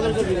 Sir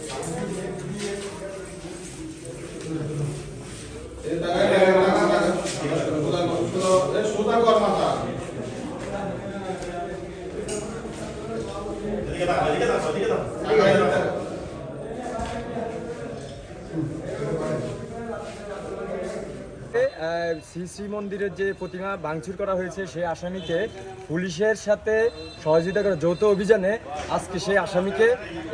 sir কোন বলি না কি বলো দাঁড়ান দাঁড়ান আহ, শ্রী শ্রী মন্দিরের যে প্রতিমা ভাঙচুর করা হয়েছে সেই আসামিকে পুলিশের সাথে সহযোগিতা করা যৌথ অভিযানে আজকে সেই আসামিকে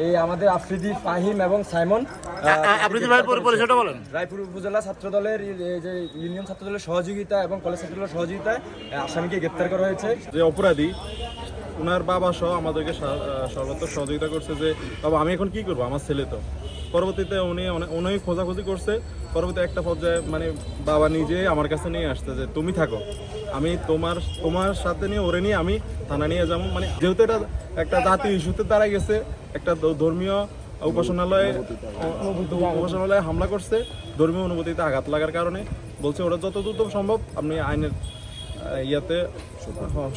এই আমাদের আফ্রিদি ফাহিম এবং সাইমন আহ, আফ্রিদি ভাই পরিচয়টা বলেন। রায়পুর উপজেলা ছাত্র দলের যে ইউনিয়ন ছাত্র দলের সহযোগিতা এবং কলেজ ছাত্র দলের সহযোগিতায় আসামিকে গ্রেপ্তার করা হয়েছে। যে অপরাধী ওনার বাবা সহ আমাদেরকে সর্বাত্মক সহযোগিতা করছে যে, বাবা, আমি এখন কি করব? আমার ছেলে তো। পরবর্তীতে উনি অনেক খোঁজাখুঁজি করছে। পরবর্তী একটা পর্যায়ে মানে বাবা নিজে আমার কাছে নিয়ে আসছে যে, তুমি থাকো। আমি তোমার তোমার সাথে নিয়ে, ওরে নিয়ে আমি থানা নিয়ে যাব। মানে যেহেতু এটা একটা জাতীয় ইস্যুতে দাঁড়ায় গেছে, একটা ধর্মীয় উপাসনালয়ে উপাসনালয়ে হামলা করছে, ধর্মীয় অনুভূতিতে আঘাত লাগার কারণে। বলছে, ওরা যত দ্রুত সম্ভব আপনি আইনের ইয়াতে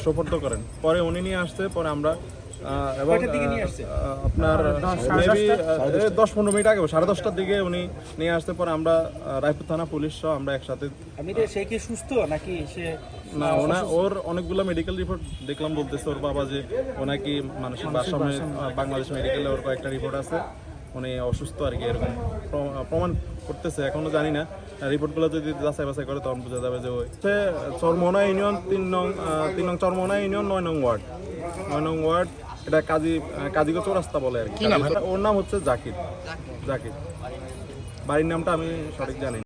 সোপর্দ করেন। পরে উনি নিয়ে আসছে পরে আমরা এবং আপনার মেবি দশ পনেরো মিনিট আগে সাড়ে দশটার দিকে উনি নিয়ে আসতে পরে আমরা রায়পুর থানা পুলিশ সহ আমরা একসাথে সে কি সুস্থ নাকি সে না ওনা ওর অনেকগুলো মেডিকেল রিপোর্ট দেখলাম বলতেছে ওর বাবা যে ওনাকে মানসিক ভারসাম্য বাংলাদেশ মেডিকেলে ওর কয়েকটা রিপোর্ট আছে। উনি অসুস্থ আর কি এরকম। প্রমাণ করতেছে এখনও জানি না। রিপোর্টগুলো যদি যাচাই বাছাই করে তখন বোঝা যাবে যে ওই সে চরমোনা ইউনিয়ন তিন নং তিন নং চরমোনা ইউনিয়ন নয় নং ওয়ার্ড। নয় নং ওয়ার্ড এটা কাজী কাজীগো চৌরাস্তা বলে আর কি। ওর নাম হচ্ছে জাকির। জাকির। বাড়ির নামটা আমি সঠিক জানি।